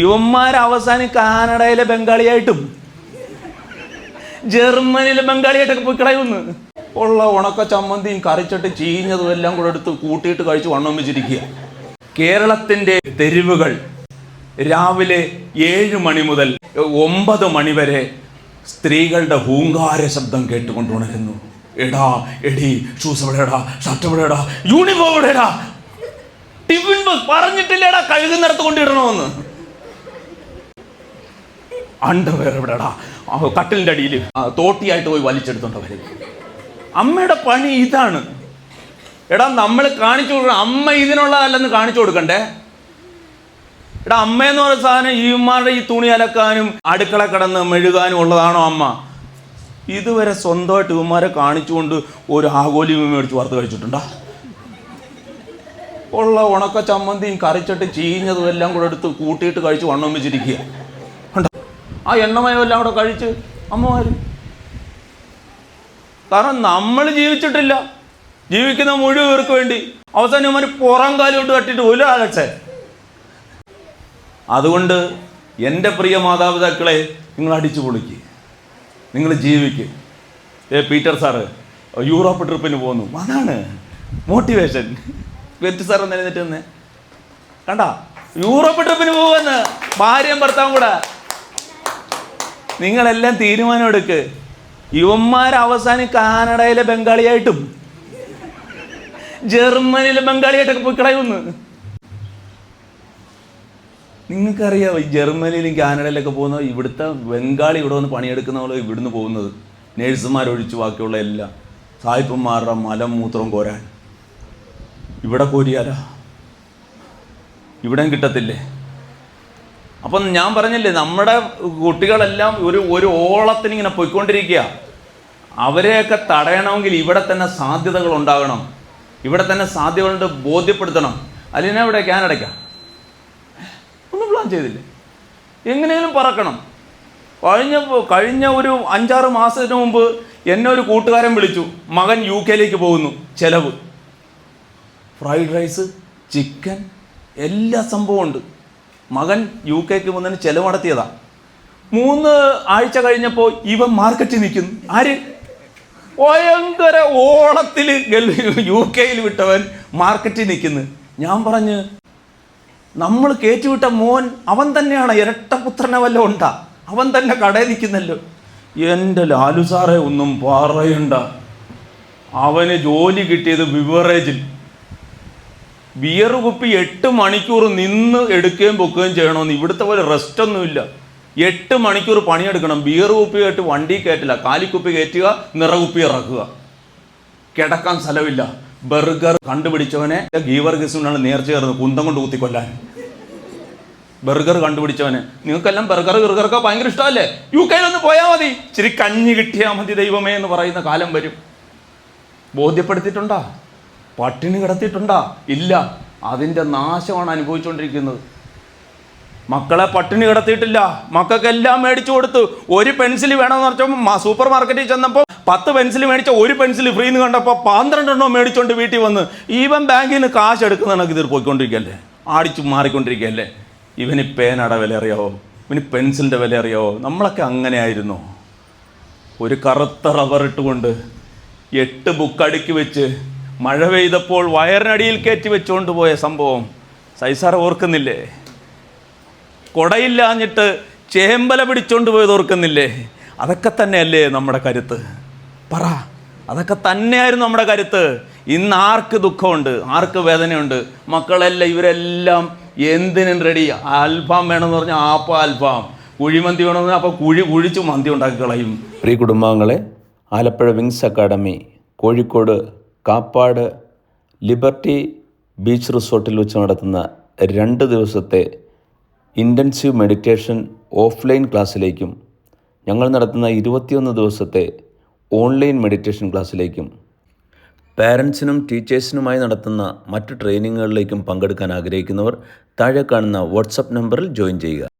ഇവന്മാർ അവസാനം കാനഡയിലെ ബംഗാളിയായിട്ടും ജർമ്മനിയിലെ ബംഗാളിയായിട്ടൊക്കെ പോയി കളയുന്നു. ഉള്ള ഉണക്ക ചമ്മന്തിയും കറിച്ചട്ട് ചീഞ്ഞതും എല്ലാം കൂടെ എടുത്ത് കൂട്ടിയിട്ട് കഴിച്ച് വണ്ണം വെച്ചിരിക്കുക കേരളത്തിന്റെ തെരുവുകൾ രാവിലെ ഏഴ് മണി മുതൽ ഒമ്പത് മണി വരെ സ്ത്രീകളുടെ ഹൂങ്കാര ശബ്ദം കേട്ടുകൊണ്ട് ഉണരുന്നു. എടാ എടി ഷൂസ് എവിടെടാ ഷർട്ട് എവിടെടാ യൂണിഫോം എവിടെടാ ടിഫിൻ ബസ് പറഞ്ഞിട്ടില്ലേടാ കഴുകുന്നിടത്ത് കൊണ്ടിടണമെന്ന്. അണ്ടർവെയർ എവിടെടാ കട്ടിലിന്റെ അടിയിൽ. തോട്ടിയായിട്ട് പോയി വലിച്ചെടുത്തോണ്ട് വരും. അമ്മയുടെ പണി ഇതാണ്. എടാ നമ്മൾ കാണിച്ചു കൊടുക്കണം അമ്മ ഇതിനുള്ളതല്ലെന്ന് കാണിച്ചു കൊടുക്കണ്ടേ? എടാ അമ്മയെന്ന് പറയുന്ന സാധനം ഈമാരുടെ ഈ തുണി അലക്കാനും അടുക്കള കിടന്ന് മെഴുകാനും ഉള്ളതാണോ അമ്മ? ഇതുവരെ സ്വന്തമായിട്ട് ഇവന്മാരെ കാണിച്ചുകൊണ്ട് ഒരു ആഗോലി മേടിച്ച് വറുത്ത് കഴിച്ചിട്ടുണ്ടോ? ഉള്ള ഉണക്ക ചമ്മന്തിയും കറിച്ചിട്ട് ചീഞ്ഞതും എല്ലാം കൂടെ എടുത്ത് കൂട്ടിയിട്ട് കഴിച്ച് വണ്ണം വെച്ചിരിക്കുക. ആ എണ്ണമയം എല്ലാം കൂടെ കഴിച്ച് അമ്മമാര് കാരണം നമ്മൾ ജീവിച്ചിട്ടില്ല. ജീവിക്കുന്ന മുഴുവൻ വേണ്ടി. അവസാനം ഇവന്മാർ പുറം കാലോട്ട് തട്ടിയിട്ട് ഒരു ആലച്ചേ അതുകൊണ്ട് എന്റെ പ്രിയ മാതാപിതാക്കളെ നിങ്ങൾ അടിച്ചു പൊളിക്ക്. നിങ്ങൾ ജീവിക്ക്. ഏ പീറ്റർ സാറ് യൂറോപ്പ് ട്രിപ്പിന് പോകുന്നു. അതാണ് മോട്ടിവേഷൻ. വെറ്റ് സാർ ഒന്ന് എഴുന്നേറ്റ് തന്നെ കണ്ട? യൂറോപ്പ് ട്രിപ്പിന് പോകുമെന്ന് ഭാര്യയും ഭർത്താവും കൂടെ. നിങ്ങളെല്ലാം തീരുമാനം എടുക്ക്. യുവന്മാർ അവസാനം കാനഡയിലെ ബംഗാളിയായിട്ടും ജർമ്മനിയിലെ ബംഗാളിയായിട്ടൊക്കെ പോയി കളയുന്നു നിങ്ങൾക്കറിയാവോ ഈ ജർമ്മനിയിലും കാനഡയിലൊക്കെ പോകുന്ന ഇവിടുത്തെ ബംഗാളി ഇവിടെ വന്ന് പണിയെടുക്കുന്ന പോലെ ഇവിടുന്ന് പോകുന്നത്? നേഴ്സുമാരൊഴിച്ച് ബാക്കിയുള്ള എല്ലാം. സായിപ്പന്മാരുടെ മലം മൂത്രം കോരാൻ. ഇവിടെ കോരിയാലോ? ഇവിടെയും കിട്ടത്തില്ലേ? അപ്പം ഞാൻ പറഞ്ഞില്ലേ നമ്മുടെ കുട്ടികളെല്ലാം ഒരു ഒരു ഓളത്തിന് ഇങ്ങനെ പോയിക്കൊണ്ടിരിക്കുക. അവരെയൊക്കെ തടയണമെങ്കിൽ ഇവിടെ തന്നെ സാധ്യതകൾ ഉണ്ടാകണം. ഇവിടെ തന്നെ സാധ്യതകളുണ്ട് ബോധ്യപ്പെടുത്തണം. അല്ലെങ്കിൽ ഇവിടെ കാനഡയ്ക്കാം ഒന്നും പ്ലാൻ ചെയ്തില്ലേ? എങ്ങനെയും പറക്കണം. കഴിഞ്ഞ കഴിഞ്ഞ ഒരു അഞ്ചാറ് മാസത്തിന് മുമ്പ് എന്നെ ഒരു കൂട്ടുകാരൻ വിളിച്ചു. മകൻ യു കെയിലേക്ക് പോകുന്നു. ചിലവ്. ഫ്രൈഡ് റൈസ് ചിക്കൻ എല്ലാ സംഭവമുണ്ട് മകൻ യു കെക്ക് പോകുന്നതിന് ചെലവ് നടത്തിയതാ. മൂന്ന് ആഴ്ച കഴിഞ്ഞപ്പോൾ ഇവൻ മാർക്കറ്റിൽ നിൽക്കുന്നു. ആര്? ഭയങ്കര ഓണത്തിൽ യു കെയിൽ വിട്ടവൻ മാർക്കറ്റിൽ നിൽക്കുന്നു. ഞാൻ പറഞ്ഞ് നമ്മൾ കയറ്റിവിട്ട മോൻ അവൻ തന്നെയാണ് ഇരട്ടപുത്രനെ വല്ലതും ഉണ്ടാ. അവൻ തന്നെ കടയിൽ നിൽക്കുന്നല്ലോ. എന്റെ ലാലു സാറേ ഒന്നും പറയണ്ട. അവന് ജോലി കിട്ടിയത് ബിവറേജിൽ. ബിയർ കുപ്പി എട്ട് മണിക്കൂർ നിന്ന് എടുക്കുകയും പൊക്കുകയും ചെയ്യണമെന്ന് ഇവിടുത്തെ പോലെ റെസ്റ്റ് ഒന്നുമില്ല എട്ട് മണിക്കൂർ പണിയെടുക്കണം. ബിയർ കുപ്പി കയറ്റി വണ്ടി കയറ്റില്ല. കാലിക്കുപ്പി കയറ്റുക നിറകുപ്പി ഇറക്കുക. കിടക്കാൻ സ്ഥലമില്ല. ബർഗർ കണ്ടുപിടിച്ചവനെ ഗീവർ ഗിസുകൊണ്ടാണ് നേർച്ച ചേർന്ന് കുന്തം കൊണ്ട് കുത്തിക്കൊല്ലാൻ. ബർഗർ കണ്ടുപിടിച്ചവനെ. നിങ്ങൾക്കെല്ലാം ബർഗർ ബർഗറൊക്കെ ഭയങ്കര ഇഷ്ടമല്ലേ? യു കെയിലൊന്ന് പോയാൽ മതി. ഇച്ചിരി കഞ്ഞി കിട്ടിയാൽ മതി ദൈവമേ എന്ന് പറയുന്ന കാലം വരും. ബോധ്യപ്പെടുത്തിയിട്ടുണ്ടാ? പട്ടിണി കിടത്തിയിട്ടുണ്ടാ? ഇല്ല. അതിന്റെ നാശമാണ് അനുഭവിച്ചുകൊണ്ടിരിക്കുന്നത് മക്കളെ പട്ടിണി കിടത്തിയിട്ടില്ല. മക്കൾക്കെല്ലാം മേടിച്ചു കൊടുത്തു. ഒരു പെൻസിൽ വേണമെന്ന് പറഞ്ഞപ്പോൾ സൂപ്പർ മാർക്കറ്റിൽ ചെന്നപ്പോൾ പത്ത് പെൻസിൽ മേടിച്ച ഒരു പെൻസിൽ ഫ്രീ എന്ന് കണ്ടപ്പോൾ പന്ത്രണ്ടെണ്ണം മേടിച്ചുകൊണ്ട് വീട്ടിൽ വന്ന് ഈവൻ ബാങ്കിൽ നിന്ന് കാശ് എടുക്കുന്ന കണക്ക് ഇതിൽ പോയിക്കൊണ്ടിരിക്കുകയല്ലേ? ആടിച്ചു മാറിക്കൊണ്ടിരിക്കുകയല്ലേ? ഇവന് പേനയുടെ വില അറിയാവോ? ഇവന് പെൻസിലിന്റെ വില അറിയാവോ? നമ്മളൊക്കെ അങ്ങനെ ആയിരുന്നു ഒരു കറുത്ത റബ്ബർ ഇട്ടുകൊണ്ട് എട്ട് ബുക്ക് അടുക്കി വെച്ച് മഴ പെയ്തപ്പോൾ വയറിനടിയിൽ കയറ്റി വെച്ചുകൊണ്ട് പോയ സംഭവം. സൈസാർ ഓർക്കുന്നില്ലേ? കൊടയില്ലാഞ്ഞിട്ട് ചേമ്പല പിടിച്ചോണ്ട് പോയത് ഓർക്കുന്നില്ലേ? അതൊക്കെ തന്നെയല്ലേ നമ്മുടെ കരുത്ത്? പറ അതൊക്കെ തന്നെയായിരുന്നു നമ്മുടെ കരുത്ത്. ഇന്ന് ആർക്ക് ദുഃഖമുണ്ട്? ആർക്ക് വേദനയുണ്ട്? മക്കളെല്ലാം ഇവരെല്ലാം എന്തിനും റെഡി അൽഫാം വേണമെന്ന് പറഞ്ഞാൽ ആപ്പ അൽഫാം. കുഴിമന്തി വേണമെന്ന് പറഞ്ഞാൽ അപ്പോൾ കുഴി കുഴിച്ച് മന്തി ഉണ്ടാക്കി കളയും. പ്രിയ കുടുംബാംഗങ്ങളെ Alappuzha wings academy Kozhikode Kappad liberty beach റിസോർട്ടിൽ വെച്ച് നടത്തുന്ന രണ്ട് ദിവസത്തെ ഇന്റൻസീവ് മെഡിറ്റേഷൻ ഓഫ്ലൈൻ ക്ലാസ്സിലേക്കും ഞങ്ങൾ നടത്തുന്ന ഇരുപത്തിയൊന്ന് ദിവസത്തെ ഓൺലൈൻ മെഡിറ്റേഷൻ ക്ലാസ്സിലേക്കും പാരൻസിനും ടീച്ചേഴ്സിനുമായി നടത്തുന്ന മറ്റ് ട്രെയിനിങ്ങുകളിലേക്കും പങ്കെടുക്കാൻ ആഗ്രഹിക്കുന്നവർ താഴെ കാണുന്ന വാട്സപ്പ് നമ്പറിൽ ജോയിൻ ചെയ്യുക.